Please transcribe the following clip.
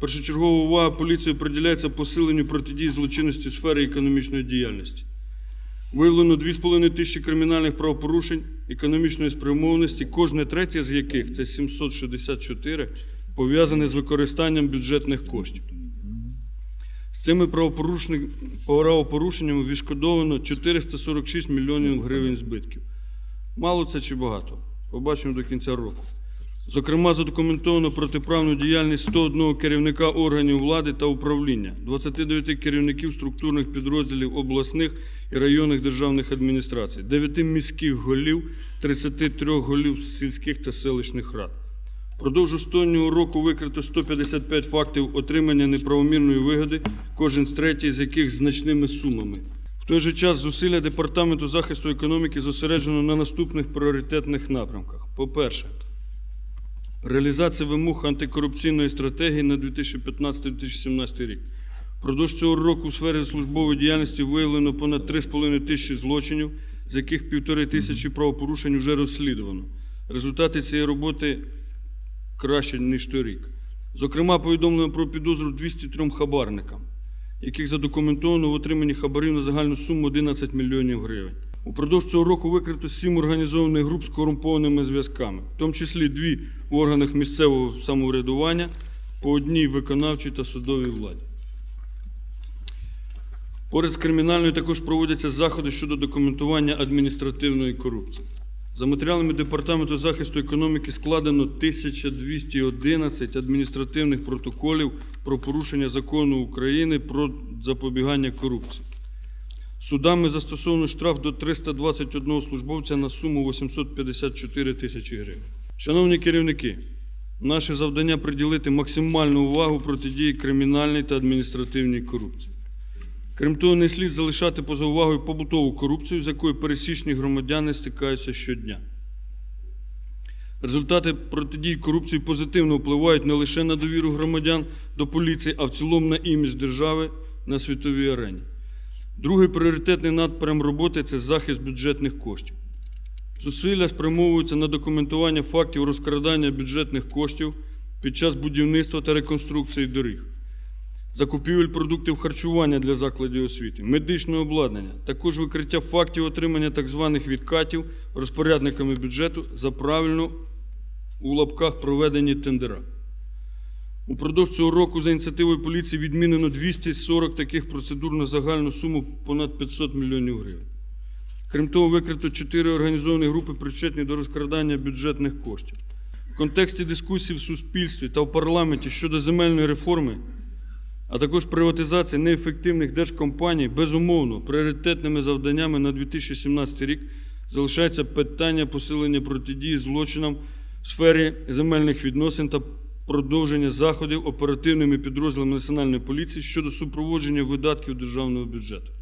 першочергова увага поліції приділяється посиленню протидії злочинності в сфері економічної діяльності. Виявлено 2,5 тисячі кримінальних правопорушень економічної спрямованості, кожне третє з яких це 764, пов'язане з використанням бюджетних коштів. З цими правопорушеннями відшкодовано 446 мільйонів гривень збитків. Мало це чи багато? Побачимо до кінця року. Зокрема, задокументовано протиправну діяльність 101 керівника органів влади та управління, 29 керівників структурних підрозділів обласних і районних державних адміністрацій, 9 міських голів, 33 голів сільських та селищних рад. Продовж останнього року викрито 155 фактів отримання неправомірної вигоди, кожен з третій з яких значними сумами. В той же час зусилля Департаменту захисту економіки зосереджено на наступних пріоритетних напрямках. По-перше, реалізація вимог антикорупційної стратегії на 2015-2017 рік. Продовж цього року у сфері службової діяльності виявлено понад 3,5 тисячі злочинів, з яких півтори тисячі правопорушень вже розслідувано. Результати цієї роботи краще, ніж торік. Зокрема, повідомлено про підозру 203 хабарникам, яких задокументовано в отриманні хабарів на загальну суму 11 мільйонів гривень. Упродовж цього року викрито сім організованих груп з корумпованими зв'язками, в тому числі дві в органах місцевого самоврядування, по одній виконавчій та судовій владі. Поряд з кримінальною також проводяться заходи щодо документування адміністративної корупції. За матеріалами Департаменту захисту економіки складено 1211 адміністративних протоколів про порушення закону України про запобігання корупції. Судами застосовано штраф до 321 службовця на суму 854 тисячі гривень. Шановні керівники, наше завдання приділити максимальну увагу протидії кримінальній та адміністративній корупції. Крім того, не слід залишати поза увагою побутову корупцію, з якою пересічні громадяни стикаються щодня. Результати протидії корупції позитивно впливають не лише на довіру громадян до поліції, а в цілому на імідж держави на світовій арені. Другий пріоритетний напрям роботи це захист бюджетних коштів. Зусилля спрямовуються на документування фактів розкрадання бюджетних коштів під час будівництва та реконструкції доріг закупівель продуктів харчування для закладів освіти, медичного обладнання, також викриття фактів отримання так званих відкатів розпорядниками бюджету за правильно у лапках проведені тендера. Упродовж цього року за ініціативою поліції відмінено 240 таких процедур на загальну суму понад 500 мільйонів гривень. Крім того, викрито 4 організовані групи, причетні до розкрадання бюджетних коштів. В контексті дискусій в суспільстві та в парламенті щодо земельної реформи а також приватизації неефективних держкомпаній, безумовно, пріоритетними завданнями на 2017 рік залишається питання посилення протидії злочинам в сфері земельних відносин та продовження заходів оперативними підрозділами Національної поліції щодо супроводження видатків державного бюджету.